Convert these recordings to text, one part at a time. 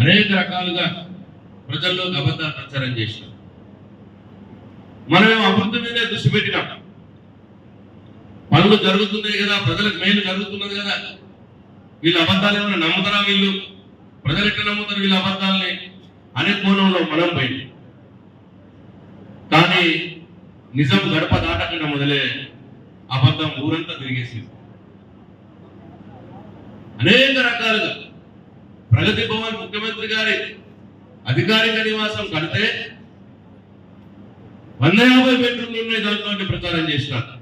అనేక రకాలుగా ప్రజల్లో అబద్ధాలు ప్రచారం చేసినాం మనం అభివృద్ధి మీదే దృష్టి పెట్టినాం. పనులు జరుగుతున్నాయి కదా ప్రజలకు మేలు జరుగుతున్నది కదా. వీళ్ళ అబద్ధాలు ఏమైనా నమ్ముతారా వీళ్ళు? ప్రజలు ఎట్లా నమ్ముతారు వీళ్ళ అబద్ధాలని? అనే కోణంలో మనం పోయింది కానీ నిజం గడప దాటకుండా మొదలే అబద్ధం ఊరంతా తిరిగేసింది. అనేక రకాలుగా ప్రగతి భవన్ ముఖ్యమంత్రి గారి అధికారిక నివాసం కడితే వంద యాభై బెడ్రూమ్లు ఉన్నాయి దాంట్లో ప్రచారం చేసినారు.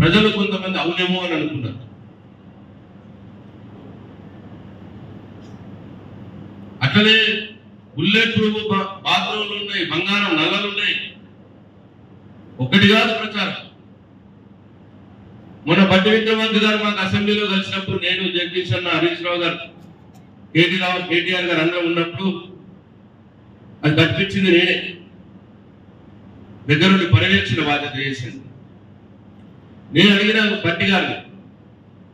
ప్రజలు కొంతమంది అవునేమో అని అనుకున్నారు. అట్లనే బుల్లెట్ ప్రూఫ్ బాత్రూమ్లు ఉన్నాయి బంగారం నల్లలు ఉన్నాయి. ఒకటి కాదు ప్రచారం. మొన్న బట్టి విక్రమార్క గారు మాకు అసెంబ్లీలో కలిసినప్పుడు నేను జగదీష్ అన్న హరీష్ రావు గారు కేటీ రావు కేటీఆర్ గారు అందరం ఉన్నప్పుడు అది కట్టించింది నేనే. దగ్గరుండి పర్యవేక్షణ బాధ్యత చేసింది నేను అడిగిన బట్టి గారిని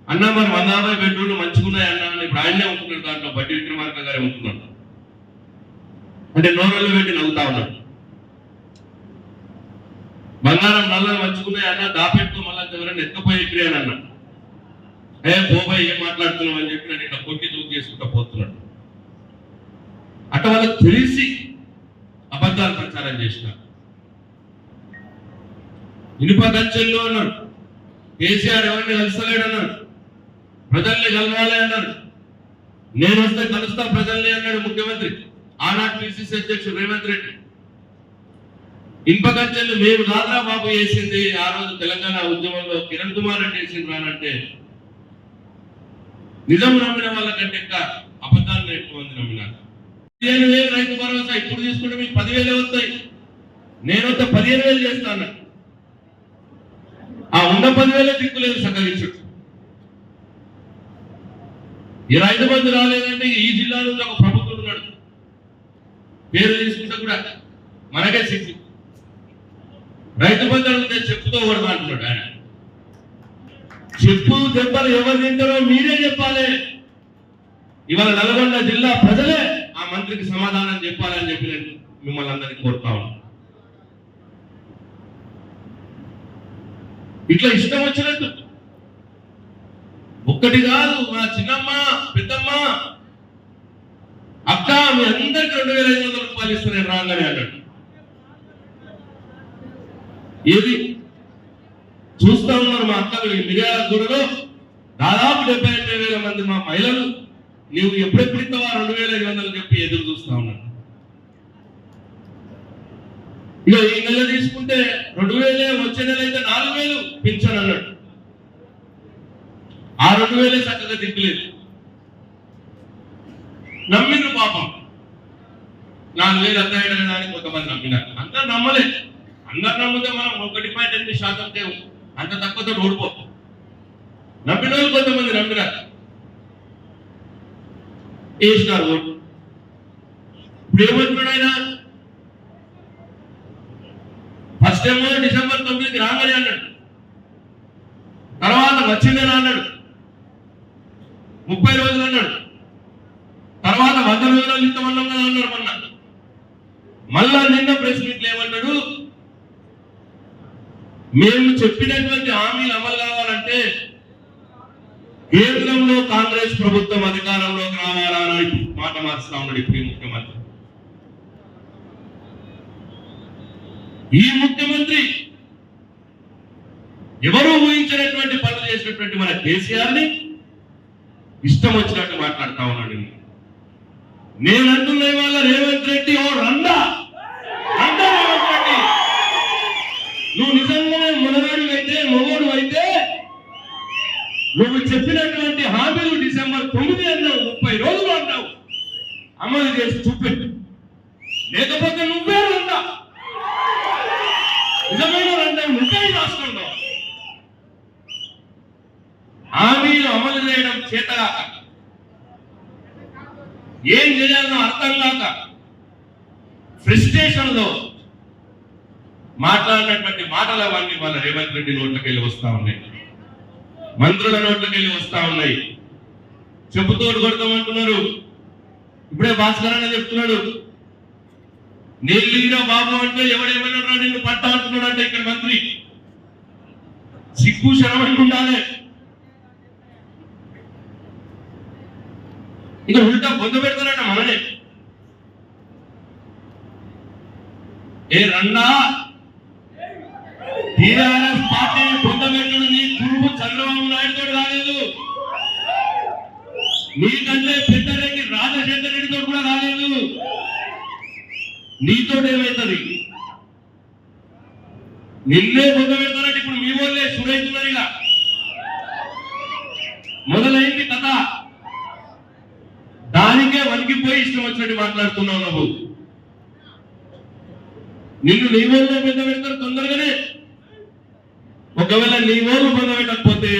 అన్న మరి వంద యాభై బెడ్రూమ్లు మంచిగున్నాయి అన్న? ఇప్పుడు ఆయనే ఉంటున్నాడు దాంట్లో బట్టి విక్రమార్క గారే ఉంటున్నాడు. అంటే నోరల్లో పెట్టి నవ్వుతా ఉన్నాడు. బంగారం నల్ల మంచుకున్నాయి అన్న? దాపెట్టుకో మళ్ళా ఎవరైనా ఎత్తుపోయి ఎక్కిరి అని అన్నాడు ఏ పోబాయ్ ఏం మాట్లాడుతున్నావు అని చెప్పి నేను ఇట్లా కొట్టి దూకి చేసుకుంటా పోతున్నాడు. అట్ట వాళ్ళకి తెలిసి అబద్ధాలు ప్రచారం చేసిన. ఇనుప గంచెల్లో అన్నాడు. కేసీఆర్ ఎవరిని కలుస్తలేడు అన్నాడు. ప్రజల్ని కలవాలి అన్నాడు. నేను వస్తే కలుస్తా ప్రజల్ని అన్నాడు ముఖ్యమంత్రి. ఆనాటి పిసిసి అధ్యక్షుడు రేవంత్ రెడ్డి. ఇనుప మేము కాదురా బాబు వేసింది ఆ రోజు తెలంగాణ ఉద్యమంలో కిరణ్ కుమార్ రెడ్డి వేసింది రానంటే నిజం నమ్మిన వాళ్ళకంటే ఇంకా అబద్ధాలను ఎక్కువ మంది నమ్మినారు. పదిహేను వేలు రైతు భరోసా ఇప్పుడు తీసుకుంటే మీకు పదివేలే వస్తాయి. నేను పదిహేను వేలు చేస్తాను ఆ ఉన్న పదివేలే దిక్కులేదు సకలించుడు ఈ రైతు బంధు రాలేదంటే ఈ జిల్లా నుంచి ఒక ప్రభుత్వం ఉన్నాడు. పేరు తీసుకుంటే కూడా మనకే సిగ్గు. రైతు బంధు అడిగితే చెప్పుతో కొడతా అంటున్నాడు ఆయన. చెప్పు దెబ్బలు ఎవరు తింటారో మీరే చెప్పాలి. ఇవాళ నల్గొండ జిల్లా ప్రజలే ఆ మంత్రికి సమాధానం చెప్పాలని చెప్పి నేను మిమ్మల్ని అందరినీ కోరుతా ఉన్నాను ఇట్లా ఇష్టం వచ్చినట్టు. ఒక్కటి కాదు మా చిన్నమ్మ పెద్దమ్మ అక్క మీ అందరికి రెండు వేల ఐదు వందల రూపాయలు ఇస్తాను రాగానే అన్నాడు ఏది? చూస్తా ఉన్నారు మా అక్కలు ఈ మిర్యాలగూడలో దాదాపు డెబ్బై ఎనిమిది వేల మంది మా మహిళలు. నీవు ఎప్పుడెప్పుడు ఇస్తావా రెండు వేల ఐదు వందలు చెప్పి ఎదురు చూస్తా ఉన్నాను ఇక ఈ నెల తీసుకుంటే రెండు వేలే వచ్చే నెల అయితే నాలుగు వేలు పింఛన్ అన్నాడు. ఆ రెండు వేలే చక్కగా దిక్కులేదు నమ్మిండ్రు పాపం. నాలుగు వేలు అత్తాయడానికి కొంతమంది నమ్మినారు. అందరు నమ్మలేదు అందరు నమ్మితే మనం ఒకటి పాయింట్ ఎనిమిది శాతం అంత తక్కువతో ఓడిపో నమ్మిన వాళ్ళు కొంతమంది నమ్మినారు వేసినారు ఓటు ఇప్పుడు ఏమంటున్నాడు ఆయన ఫస్ట్ ఏమో డిసెంబర్ తొమ్మిదికి రాగానే అన్నాడు. తర్వాత వచ్చిందని అన్నాడు. ముప్పై రోజులు అన్నాడు. తర్వాత వంద రోజులు ఇస్తామన్నాం కదా అన్నాడు మొన్న. మళ్ళా నిన్న ప్రెస్ మీట్లు ఏమన్నాడు మేము చెప్పినటువంటి హామీలు అమలు కావాలంటే కేంద్రంలో కాంగ్రెస్ ప్రభుత్వం అధికారంలోకి రావాలా అని మాట మార్చుతా ఉన్నాడు ఇప్పుడు ముఖ్యమంత్రి. ఈ ముఖ్యమంత్రి ఎవరు ఊహించినటువంటి పనులు చేసినటువంటి మన కేసీఆర్ని ఇష్టం వచ్చినట్టు మాట్లాడుతా ఉన్నాడు. నేను అంటున్న వాళ్ళ రేవంత్ రెడ్డి ఓ రండా రేవంత్ రెడ్డి నువ్వు నిజంగానే మొనగాడు అయితే మొగోడు అయితే నువ్వు చెప్పినటువంటి హామీలు డిసెంబర్ తొమ్మిది అన్నావు ముప్పై రోజులు అన్నావు అమలు చేసి చూపెట్టు. లేకపోతే నువ్వే రండా. నిజమైన రండా నువ్వే రాష్ట్రంలో. హామీలు అమలు చేయడం చేతగాక. ఏం చేయాలో అర్థం కాక ఫ్రస్ట్రేషన్లో మాట్లాడినటువంటి మాటలు అవన్నీ వాళ్ళ రేవంత్ రెడ్డి నోట్లకెళ్ళి వస్తా ఉన్నాయి. మంత్రుల నోట్లకి వెళ్ళి వస్తా ఉన్నాయి. చెప్పుతోడు కొడతామంటున్నారు. ఇప్పుడే భాస్కర్ అన్న చెప్తున్నాడు. నీళ్ళ బాబు అంటే ఎవడేమన్నా నిన్ను పట్ట అంటున్నాడు అంటే ఇక్కడ మంత్రి. సిగ్గు శరమని ఉండాలి. ఇక ఉల్టా పొంద పెడతారట మననే. ఏ రన్నా? తీరా నీకంటే పెద్దరెడ్డి రాజశేఖర రెడ్డితో కూడా రాలేదు నీతో ఏమవుతుంది నిన్నే పొందబెడతారంటే ఇప్పుడు మీ వాళ్ళే సురేష్ ఇక మొదలైంది కథ. దానికే వణికిపోయి ఇష్టం వచ్చినట్టు మాట్లాడుతున్నావు నువ్వు. నిన్ను నీ వాళ్ళు పెద్ద పెడతారు తొందరగానే. ఒకవేళ నీ వాళ్ళు పొంద పెట్టకపోతే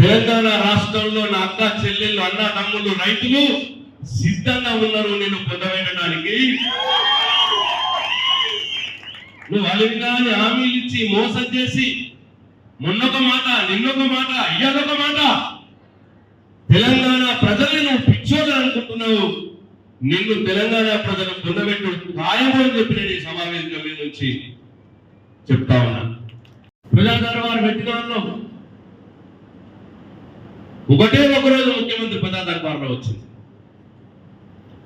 తెలంగాణ రాష్ట్రంలో నా అక్క చెల్లెళ్ళు అన్న తమ్ముళ్ళు రైతులు సిద్ధంగా ఉన్నారు నేను పొందబెట్టడానికి. నువ్వు అలివిగాని హామీలు ఇచ్చి మోసం చేసి మొన్నొక మాట నిన్నొక మాట ఇయ్యాలొక మాట. తెలంగాణ ప్రజల్ని నువ్వు పిచ్చోళ్ళు అనుకుంటున్నావు. నిన్ను తెలంగాణ ప్రజలు పొందబెట్టు ఖాయము అని చెప్పి నేను ఈ సమావేశం మీద నుంచి చెప్తా ఉన్నా. ప్రజా దర్బార్ పెట్టిన ఒకటే ఒక రోజు ముఖ్యమంత్రి ప్రజా దర్బార్లో వచ్చింది.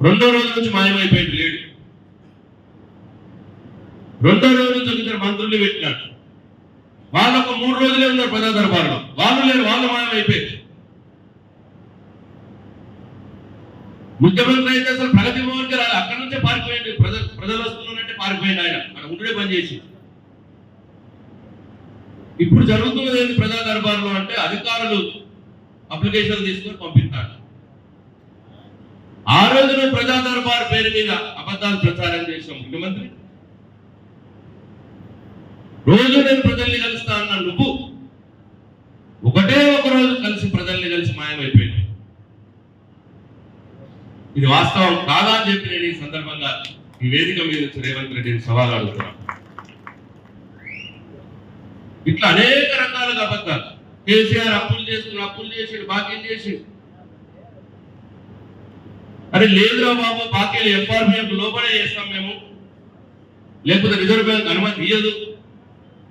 రెండో రోజు నుంచి మాయమైపోయింది లేడు. రెండో రోజు నుంచి ఒక ఇద్దరు మంత్రులు పెట్టినాడు వాళ్ళు ఒక మూడు రోజులే ఉన్నారు ప్రజా దర్బార్లో. వాళ్ళు లేరు వాళ్ళు మాయమైపోయింది ముఖ్యమంత్రి అయితే అసలు ప్రగతి భవన్కి రాలి. అక్కడ నుంచే పారిపోయింది. ప్రజ ప్రజలు వస్తున్నారంటే పారిపోయింది ఆయన. అక్కడ ఉండే పనిచేసి ఇప్పుడు జరుగుతున్నది ఏంటి ప్రజా దర్బార్లో అంటే అధికారులు అప్లికేషన్ తీసుకొని పంపిస్తాడు. ఆ రోజున ప్రజా దర్బార్ పేరు మీద అబద్ధాలు ప్రచారం చేసిన ముఖ్యమంత్రి రోజు నేను ప్రజల్ని కలుస్తా అన్న నువ్వు. ఒకటే ఒక రోజు కలిసి ప్రజల్ని కలిసి మాయమైపోయింది ఇది వాస్తవం కాదా అని చెప్పి నేను ఈ సందర్భంగా ఈ వేదిక మీద రేవంత్ రెడ్డిని సవాల్ అడుగుతున్నాను ఇట్లా అనేక రకాలుగా అబద్ధాలు. కేసీఆర్ అప్పులు చేస్తున్న అప్పులు చేసాడు బాకీలు చేసాడు. అరే లేదురా బాబు బాకీలు ఎఫ్ఆర్బిఎఫ్ లోపలే చేస్తాం మేము. లేకపోతే రిజర్వ్ బ్యాంక్ అనుమతి ఇయ్యదు.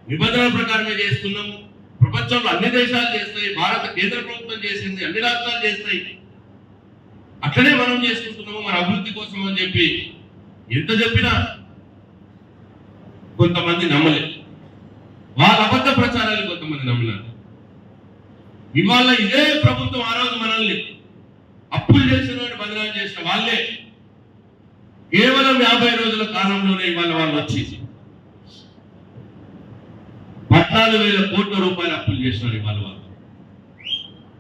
నిబంధనల ప్రకారమే చేస్తున్నాము ప్రపంచంలో అన్ని దేశాలు చేస్తాయి. భారత కేంద్ర ప్రభుత్వం చేసింది అన్ని రాష్ట్రాలు చేస్తాయి. అట్లనే మనం చేసుకుంటున్నాము మన అభివృద్ధి కోసం అని చెప్పి. ఎంత చెప్పినా కొంతమంది నమ్మలేదు. వాళ్ళ అబద్ధ ప్రచారాలు కొంతమంది నమ్మలేదు. ఇవాళ ఇదే ప్రభుత్వం ఆ రోజు మనల్ని అప్పులు చేసిన వాడిని బదనాలు చేసిన వాళ్ళే. కేవలం యాభై రోజుల కాలంలోనే ఇవాళ వాళ్ళు వచ్చి పద్నాలుగు వేల కోట్ల రూపాయలు అప్పులు చేసినారు ఇవాళ వాళ్ళు.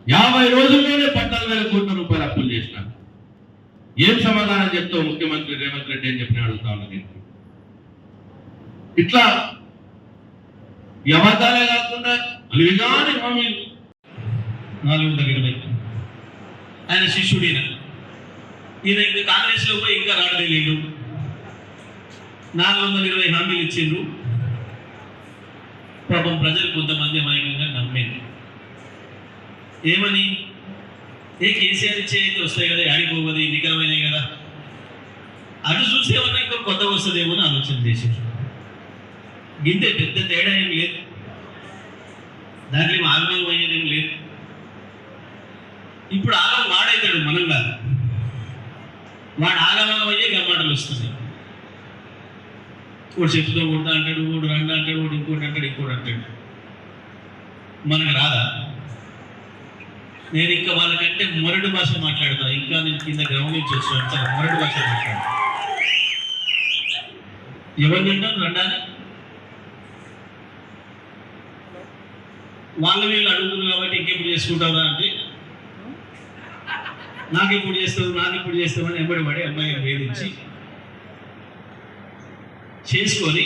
యాభై రోజుల్లోనే పద్నాలుగు వేల కోట్ల రూపాయలు అప్పులు చేసినారు. ఏం సమాధానం చెప్తావు ముఖ్యమంత్రి రేవంత్ రెడ్డి అని చెప్పి అడుగుతా ఉన్నా దీనికి. ఇట్లా ఈ అబద్ధాలే కాకుండా అలివిగాని హామీలు నాలుగు వందల ఇరవై ఆయన శిష్యుడు ఈయన ఈయన ఇంకా కాంగ్రెస్లో పోయి ఇంకా రాడలేదు నాలుగు వందల ఇరవై హామీలు ఇచ్చిండ్రు. పాపం ప్రజలు కొంతమంది అమాయకంగా నమ్మింది. ఏమని? ఏ కేసీఆర్ ఇచ్చే అయితే వస్తాయి కదా ఆడిపోవది నికరమైనవి కదా. అటు చూసేమన్నా ఇంకో కొత్త వస్తుందేమో అని ఆలోచన చేశారు. గింతే పెద్ద తేడా ఏం లేదు. దాంట్లో ఏం అయ్యేది ఇప్పుడు ఆగం వాడైతాడు మనం కాదు వాడు ఆగమనం అయ్యే గమ్మాటలు వస్తుంది వాడు చెప్తూ కొడతా అంటాడు వాడు రండి అంటాడు వాడు ఇంకోటి అంటాడు ఇంకోటి అంటాడు. మనకు రాదా? నేను ఇంకా వాళ్ళకంటే మొరడు భాష మాట్లాడతా. ఇంకా నేను కింద గ్రౌండ్ నుంచి వచ్చాను చాలా మొరడు భాష మాట్లాడతా. ఎవరు తింటాం రండాలి వాళ్ళు వీళ్ళు అడుగుతున్నారు కాబట్టి ఇంకెప్పుడు చేసుకుంటారా అంటే నాకు ఇప్పుడు చేస్తావు నాకు ఇప్పుడు చేస్తామని ఎంబడి పడి అమ్మాయిని వేధించి చేసుకొని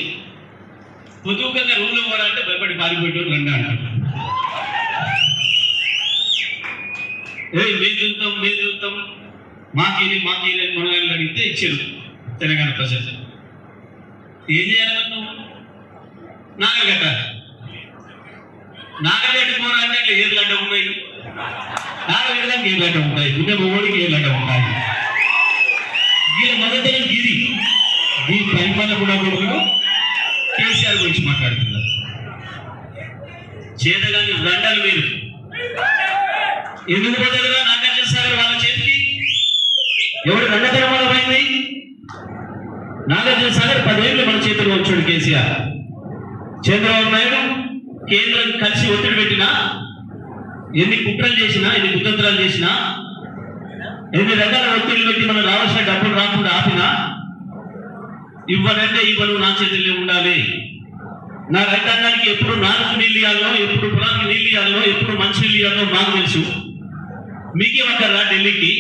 పొదువుగా రూమ్లో పోవాలంటే భయపడి పారిపోయేటోళ్ళు రండి అంటారు. ఏ మేము చూద్దాం మేము చూద్దాం. మాకీని మాకీని అని మనల్ని అడిగితే ఇచ్చారు తెలంగాణ ప్రజలు. ఏం చేయాలన్నా నువ్వు? నాగ కట్టాలి. నాగగడ్డి పోరాటం ఏర్లు అడ్డ ఉన్నాయి நாகரிகம் கேளாட்டம் ఉంటాయి இன்னும் ஒவ்வொரு கேளாட்டம் உண்டாய் వీళ్ళ మొదటి గిరి ఈ పరిపాలన కూడా కొడుకుడు కేసీఆర్ గురించి మాట్లాడుతున్నారు చేతగాని దండలు మీరు ఎందుకు పోతుందిరా నాగార్జున సాగర్ వాళ్ళ చేతికి ఎవరు దండతరమాలు పోయింది నాగార్జున సాగర్ పదేళ్ళు మన చేతిలో వచ్చాడు కేసీఆర్ చంద్రబాబు నాయుడు కేంద్రం కలిసి ఒత్తిడి పెట్టినా ఎన్ని కుట్రలు చేసినా ఎన్ని కుతంత్రాలు చేసినా ఎన్ని రకాల ఒత్తిడి పెట్టి మనం రావాల్సిన డబ్బులు రాకుండా ఆపినా ఇవ్వనంటే ఇవ్వను నా చేతుల్లో ఉండాలి. నా రైతాంగానికి ఎప్పుడు నాలుగు నీళ్ళు ఇవ్వాలో ఎప్పుడు పొలానికి నీళ్ళు ఇవ్వాలో ఎప్పుడు మంచి నీళ్ళు ఇవ్వాలో మాకు తెలుసు. మీకేమంటారా ఢిల్లీకి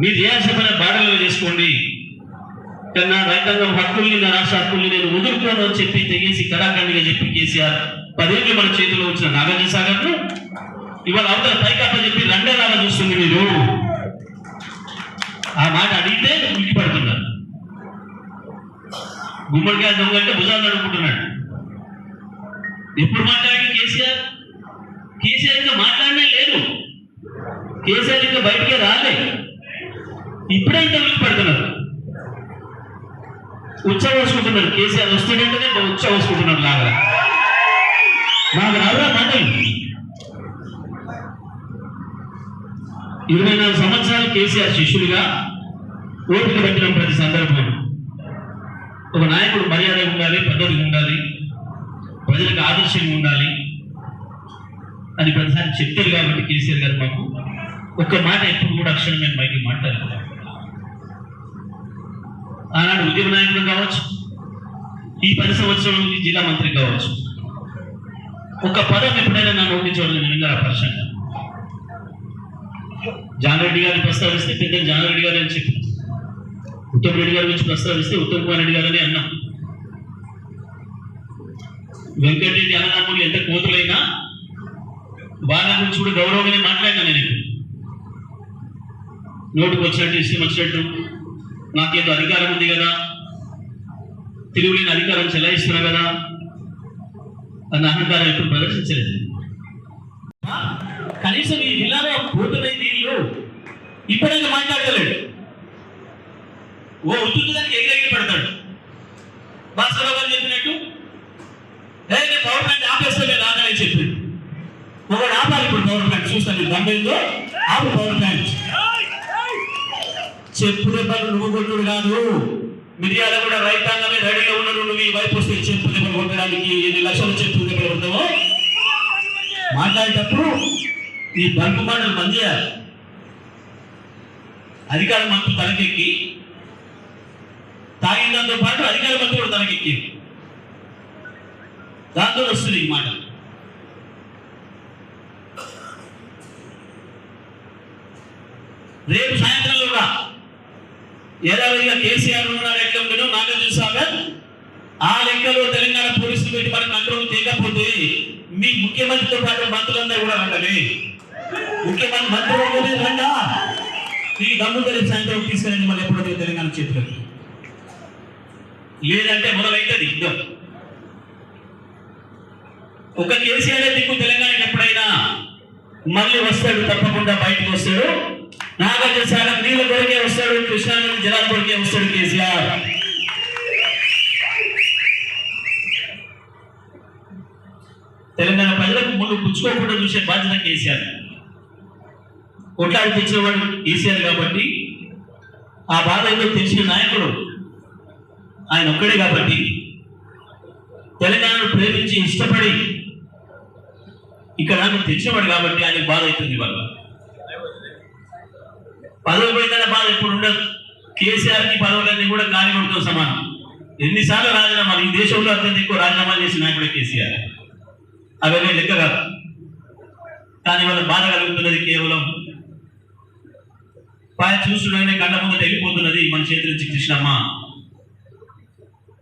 మీరు చేయాల్సిన పని బాటలో చేసుకోండి. కానీ నా రైతాంగం హక్కుల్ని నా రాష్ట్ర హక్కుల్ని నేను వదులుకోను అని చెప్పి తెగేసి కడాఖండిగా చెప్పి కేసీఆర్ పదేళ్ళు మన చేతిలో వచ్చిన నాగార్జున సాగర్ను ఇవాళ అవతల పైకాప చెప్పి రండేలాగా చూస్తుంది మీరు. ఆ మాట అడిగితే ఉలికి పడుతున్నారు. గుమ్మడికాయ దొంగ అంటే భుజాలు నడుపుకుంటున్నాడు. ఎప్పుడు మాట్లాడి కేసీఆర్? కేసీఆర్ ఇంకా మాట్లాడనే లేదు. కేసీఆర్ ఇంకా బయటికే రాలే. ఇప్పుడైతే ఇంత ఉలికి పడుతున్నారు. ఉచ్చ వేసుకుంటున్నారు కేసీఆర్ వస్తుందంటేనే ఉచ్చ వేసుకుంటున్నారు లాగా. నాకు రావురా మాటలు ఇరవై నాలుగు సంవత్సరాలు కేసీఆర్ శిష్యుడిగా ఓపిక పెట్టిన ప్రతి సందర్భం. ఒక నాయకుడు మర్యాద ఉండాలి పద్ధతిగా ఉండాలి ప్రజలకు ఆదర్శంగా ఉండాలి అని ప్రతిసారి చెప్తారు కాబట్టి కేసీఆర్ గారు మాకు ఒక్క మాట ఎప్పుడు కూడా అక్షరం మేము బయటికి మాట్లాడలేదు ఆనాడు ఉద్యమ నాయకుడు కావచ్చు ఈ పది సంవత్సరం నుంచి జిల్లా మంత్రి కావచ్చు ఒక పదం ఎప్పుడైనా నా నోటి చూడండి నిజంగా విన్నారా పర్సన్ జానరెడ్డి గారిని ప్రస్తావిస్తే పెద్ద జానరెడ్డి గారు అని చెప్పి. ఉత్తమ్ రెడ్డి గారి గురించి ప్రస్తావిస్తే ఉత్తమ్ కుమార్ రెడ్డి గారు అని అన్నాం. వెంకటరెడ్డి అన్నదమ్ములు ఎంత కోతులైనా వాళ్ళ గురించి కూడా గౌరవంగానే మాట్లాడినా నేను ఇప్పుడు. నోటుకు వచ్చినట్టు ఇష్టం వచ్చినట్టు నాకేదో అధికారం ఉంది కదా. తిరుగులేని అధికారం చెలాయిస్తున్నా కదా. అన్న అహంకారం ఎప్పుడు ప్రదర్శించలేదు. కనీసం ఈ జిల్లాలో పోతున్నాయి నీళ్ళు ఇప్పుడైనా మాట్లాడలేడు ఓ ఉత్తుతు దానికి ఎగిరెగిరి పెడతాడు. భాస్కర్ గారు చెప్పినట్టు "ఏ, నేను పవర్ ప్లాంట్ ఆపేస్తాను రాదని చెప్పింది. ఒకడు ఆపాలి ఇప్పుడు పవర్ ప్లాంట్ చూస్తాను దమ్మేందో ఆపు పవర్ ప్లాంట్ చెప్పు దెబ్బలు నువ్వు కొట్టుడు కాదు. మిర్యాల కూడా రైతాంగమే రెడీగా ఉన్నారు. నువ్వు ఈ వైపు వస్తే చెప్పు దెబ్బలు కొట్టడానికి ఎన్ని లక్షలు చెప్పు దెబ్బలు కొడతావో? మాట్లాడేటప్పుడు ఈ బంకు మాటలు బంద్ అధికార అధికార మంత్రి తలకెక్కి తాగిందంతో పాటు అధికార మంత్రి కూడా తనకెక్కి దాంతో వస్తుంది ఈ మాట రేపు సాయంత్రం కూడా ఏడాదిగా కేసీఆర్ ఉన్నాడు ఎట్లా ఉండడం ఆ లెక్కలో తెలంగాణ పోలీసులు పెట్టి మన కంట్రోల్ చేయకపోతే మీ ముఖ్యమంత్రితో పాటు మంత్రులందరూ కూడా రండి ముఖ్యమంత్రి మంత్రులు రండా. మీకు దమ్ము తెలిసి సాయంత్రం తీసుకెళ్ళండి మళ్ళీ ఎప్పుడో తెలంగాణ చేతులకి. లేదంటే మొదలైతుంది యుద్ధం ఒక కేసీఆర్ దిక్కు తెలంగాణకి ఎప్పుడైనా మళ్ళీ వస్తాడు తప్పకుండా బయటకు వస్తాడు. నాగార్జున సాగర్ నీళ్ళ కొరకే వస్తాడు కృష్ణానది జలాల కొరకే వస్తాడు కేసీఆర్. తెలంగాణ ప్రజలకు ముందు పుచ్చుకోకుండా చూసే బాధ్యత కేసీఆర్. కొట్లాడి తెచ్చిన వాడు కేసీఆర్ కాబట్టి ఆ బాధ ఏదో తెలిసిన నాయకుడు ఆయన ఒక్కడే కాబట్టి తెలంగాణను ప్రేమించి ఇష్టపడి ఇక్కడ నాకు తెచ్చినవాడు కాబట్టి ఆయనకు బాధ అవుతుంది వాళ్ళ పదవులు పోయిందన్న బాధ ఎప్పుడు ఉండదు. కేసీఆర్కి పదవులన్నీ కూడా కానిగొడుతో సమానం. ఎన్నిసార్లు రాజీనామాలు ఈ దేశంలో అత్యంత ఎక్కువ రాజీనామాలు చేసిన నాయకుడు కేసీఆర్. అవన్నీ లెక్క కాదు. కానీ వాళ్ళ బాధ కలుగుతున్నది కేవలం పాయ చూస్తుండగానే కళ్ళ ముందట వెళ్ళిపోతున్నది మన చేతి నుంచి కృష్ణమ్మ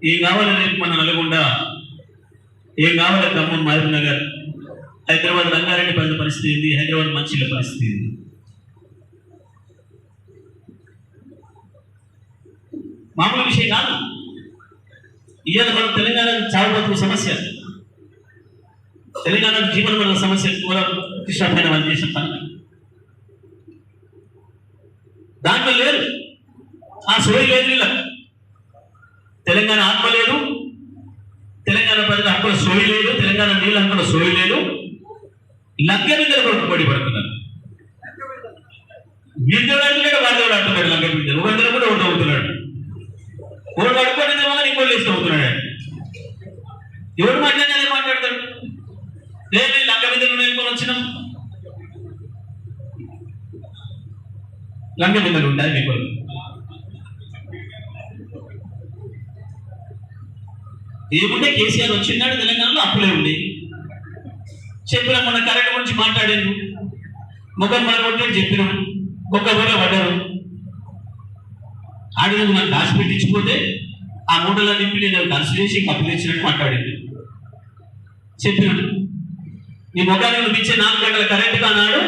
ఏం కావాలి రేపు మన నల్గొండ? ఏం కావాలి ఖమ్మం మహబూబ్ నగర్ హైదరాబాద్ రంగారెడ్డి పెద్ద పరిస్థితి ఏంది? హైదరాబాద్ మంచిల పరిస్థితి ఏంది? మామూలు విషయం కాదు. ఇవాళ మనం తెలంగాణ చావబోతున్న సమస్య. తెలంగాణ జీవన మన సమస్య కూడా కృష్ణ పైన వాళ్ళు చేసిన పని. దాంట్లో లేరు. ఆ సోయి లేదు వీళ్ళకి తెలంగాణ ఆత్మ లేదు. తెలంగాణ ప్రజల హక్కుల సోయి లేదు. తెలంగాణ నీళ్ళ హక్కుల సోయి లేదు. లంక బిడ్డలు పోటీ పడుతున్నారు. వీళ్ళతో అంటున్నాడు వాళ్ళు అంటున్నాడు లంక బిడ్డలు ఒకరితో కూడా ఒకటి అవుతున్నాడు ఒకడు పడుకోవడం వల్ల ఇంకోటి లేచి అవుతున్నాడు ఎవడు మాట్లాడినా మాట్లాడతాడు లేదు లంక బిందెలు నేర్కొని వచ్చినాం. లంక బిందెలు ఉండాలి మీకు. ఏముంటే కేసీఆర్ వచ్చిన్నాడు తెలంగాణలో అప్పులే ఉంది చెప్పిన మన కరెంట్ గురించి మాట్లాడాను ముఖం మరొకటి చెప్పినాం ఒక్క ఊళ్ళో పడ్డారు. ఆడిన మనం దాచిపెట్టించిపోతే ఆ మూడల నింపి నేను కలిసి చేసి మాట్లాడింది. చెప్పినాడు. నీ ముఖానికి నువ్వు ఇచ్చే నాలుగు గంటల కరెంట్ కానాడు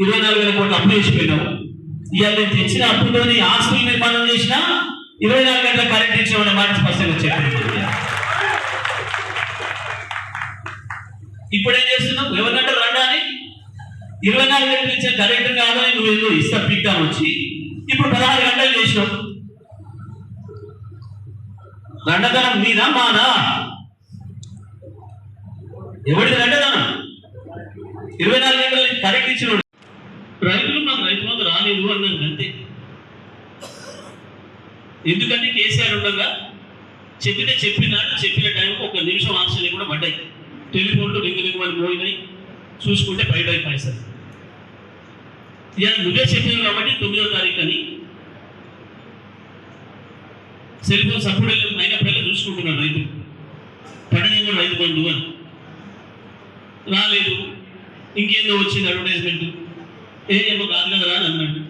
ఇరవై నాలుగు వేల కోట్లు అప్పు చేసిపోయినావు. ఇవాళ నేను తెచ్చిన అప్పుతోని ఆస్తులు నిర్మాణం చేసినా ఇరవై నాలుగు గంటల కరెంట్ ఇచ్చిన మాట స్పష్టంగా చెప్పింది ఇప్పుడు ఏం చేస్తున్నావు? ఎవరికంటే రండా అని. ఇరవై నాలుగు గంటలు ఇచ్చే కరెంట్ కాదని నువ్వు ఏదో ఇస్తా పీక్తాను వచ్చి? ఇప్పుడు పదహారు గంటలు చేసినావు. రండదనం నీదా మానా? ఎవరిది రండదనం ఇరవై నాలుగు గంటలు కరెంట్ రైతులు మన రైతు మందు రాలేదు అన్నాను అంతే. ఎందుకంటే కేసీఆర్ ఉండగా చెప్పితే చెప్పినాడు చెప్పిన టైంకి ఒక నిమిషం ఆన్సర్లు కూడా పడ్డాయి. టెలిఫోన్లు రింగు రింగు పోయినాయి చూసుకుంటే బయట అయిపోయి ఇక నువ్వే చెప్పినావు కాబట్టి తొమ్మిదో తారీఖు అని సెల్ ఫోన్ సపోర్ట్ అయినప్పుడల్లా చూసుకుంటున్నాడు రైతు. పడనే కూడా రైతు బంధు అని. రాలేదు. ఇంకేందో వచ్చింది అడ్వర్టైజ్మెంట్ ఏ ఏమో కాదు కదా అని అన్నాడు.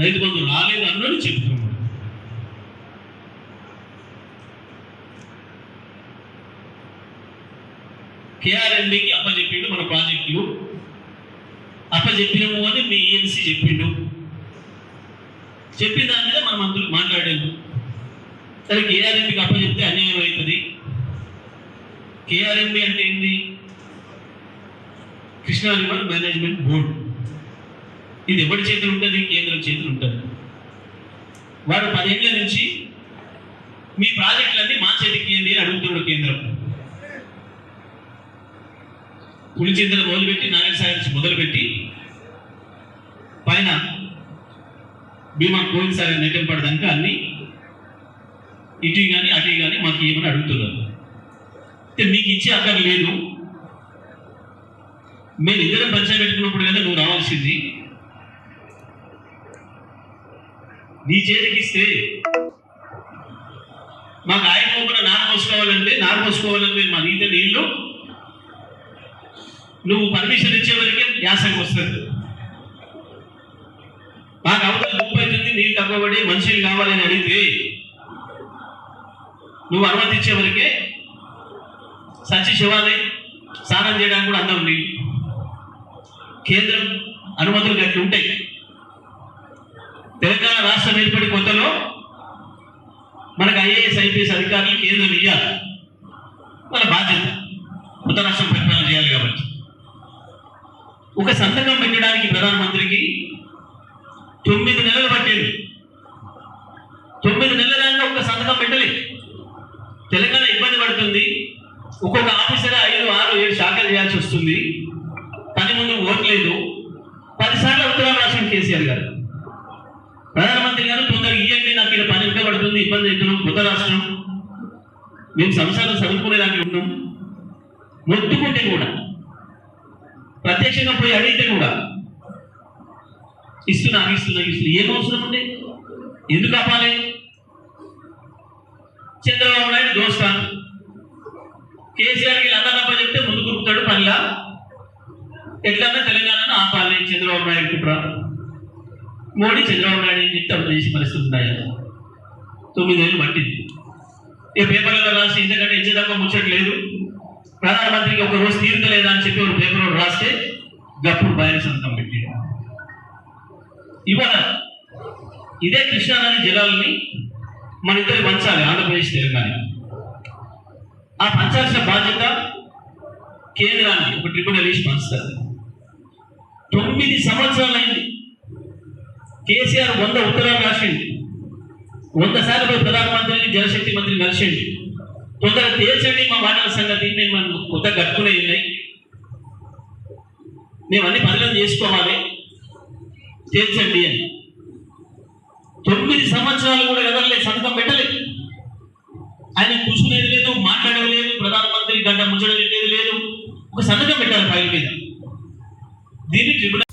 రైతు బంధు రాలేదు అన్నాడు చెప్తున్నాడు. కేఆర్ఎండికి అప్పచెప్పిండు మన ప్రాజెక్టులు. అప్పచెప్పినాము అని మీ ఈఎన్సీ చెప్పిండు. చెప్పిన దాని మీద మన మంత్రులు మాట్లాడాము సరే కేఆర్ఎంపీకి అప్పచెప్తే అన్యాయం అవుతుంది. కేఆర్ఎంపీ అంటే ఏంటి కృష్ణా రివర్ మేనేజ్మెంట్ బోర్డు. ఇది ఎవరి చేతులు ఉంటుంది? కేంద్రం చేతులు ఉంటుంది. వారు పదేళ్ళ నుంచి మీ ప్రాజెక్టులన్నీ మా చేతికి ఏంటి అని అడుగుతున్నాడు కేంద్రం. పులిచింతలు మొదలుపెట్టి నారాయణ సాగర్ నుంచి మొదలుపెట్టి పైన భీమా కోయిల్ సాగర్ నెట్టంపాడు దాకా అన్ని ఇటు కానీ అటు కానీ మాకు ఏమని అడుగుతున్నారు? అంటే మీకు ఇచ్చే అక్కడ లేదు. మేము ఇద్దరం పరిచయం పెట్టుకున్నప్పుడు కదా నువ్వు రావాల్సింది. నీ చేతికి ఇస్తే మాకు ఆయన కూడా నార పోసుకోవాలంటే నార పోసుకోవాలంటే మా నీత నీళ్ళు. నువ్వు పర్మిషన్ ఇచ్చే వరకే వస్తుంది మాకు అవతల ముప్పై అవుతుంది నీళ్ళు తగ్గబడి మనుషులు కావాలని అడిగితే నువ్వు అనుమతి ఇచ్చేవరకే సచి శివాలయం స్నానం చేయడానికి కూడా అందం నీళ్ళు కేంద్రం అనుమతులు గట్టి ఉంటాయి. తెలంగాణ రాష్ట్రం ఏర్పడి కొత్తలో మనకు ఐఏఎస్ ఐపీఎస్ అధికారులు కేంద్రం ఇవ్వాలి మన బాధ్యత. కొత్త రాష్ట్రం ప్రకటన చేయాలి కాబట్టి. ఒక సంతకం పెట్టడానికి ప్రధానమంత్రికి తొమ్మిది నెలలు పట్టింది. తొమ్మిది నెలల ఒక సంతకం పెట్టలేదు. తెలంగాణ ఇబ్బంది పడుతుంది. ఒక్కొక్క ఆఫీసర్ ఐదు ఆరు ఏడు శాఖలు చేయాల్సి వస్తుంది. పని ముందు ఓట్లేదు పదిసార్లు ఉత్తరాలు రాసిన కేసీఆర్ గారు. ప్రధానమంత్రి గారు తొందరగా ఇవ్వండి నాకు ఇక్కడ పని ఇంకా పడుతుంది ఇబ్బంది అవుతున్నాం కొత్త రాష్ట్రం. మేము సంసారం చదువుకునేదానికి ఉన్నాం. మొత్తుకుంటే కూడా ప్రత్యక్షంగా పోయి అడిగితే కూడా ఇస్తున్నా ఇస్తున్నా ఇస్తున్నా. ఏం అవసరం ఉండే ఎందుకు ఆపాలి? చంద్రబాబు నాయుడు దోస్తాను కేసీఆర్కి లతానప్ప చెప్తే ముందు కురుకుతాడు పనిలా. ఎట్లన్నా తెలంగాణను ఆపాలి చంద్రబాబు నాయుడు కుట్ర మోడీ చంద్రబాబు నాయుడు ఏం చెప్తే అప్పుడు చేసే పరిస్థితి ఉన్నాయి తొమ్మిదేళ్ళు పట్టింది. ఏ పేపర్లలో రాసి ఇంతకంటే ఇచ్చేదాకా ముచ్చట్లేదు. ప్రధానమంత్రికి ఒక రోజు తీరుతలేదా అని చెప్పి ఒక పేపర్ రాస్తే గప్పుడు బయలు సంతం పెట్టి ఇవాళ ఇదే కృష్ణానది జలాలని మన ఇద్దరు పంచాలి ఆంధ్రప్రదేశ్ తెలంగాణ. ఆ పంచాల్సిన బాధ్యత కేంద్రానికి ఒక ట్రిబ్యునల్ వేసి పంచుతారు. తొమ్మిది సంవత్సరాలైంది కేసీఆర్ వంద ఉత్తరాలు రాసింది వంద పోయి ప్రధానమంత్రిని జలశక్తి మంత్రిని కలిసింది తొందరగా తేల్చండి మా వాటర్ సంగతి మేము మనం కొత్త కట్టుకునేవి ఉన్నాయి. మేము అన్ని పనులను చేసుకోవాలి. తేల్చండి అని. తొమ్మిది సంవత్సరాలు కూడా కదలలేదు సంతకం పెట్టలేదు. ఆయన కూర్చునేది లేదు మాట్లాడలేదు ప్రధానమంత్రి గంట ముచ్చడం లేదు లేదు. ఒక సంతకం పెట్టాలి ఫైల్ మీద. దీన్ని ట్రిబ్యునల్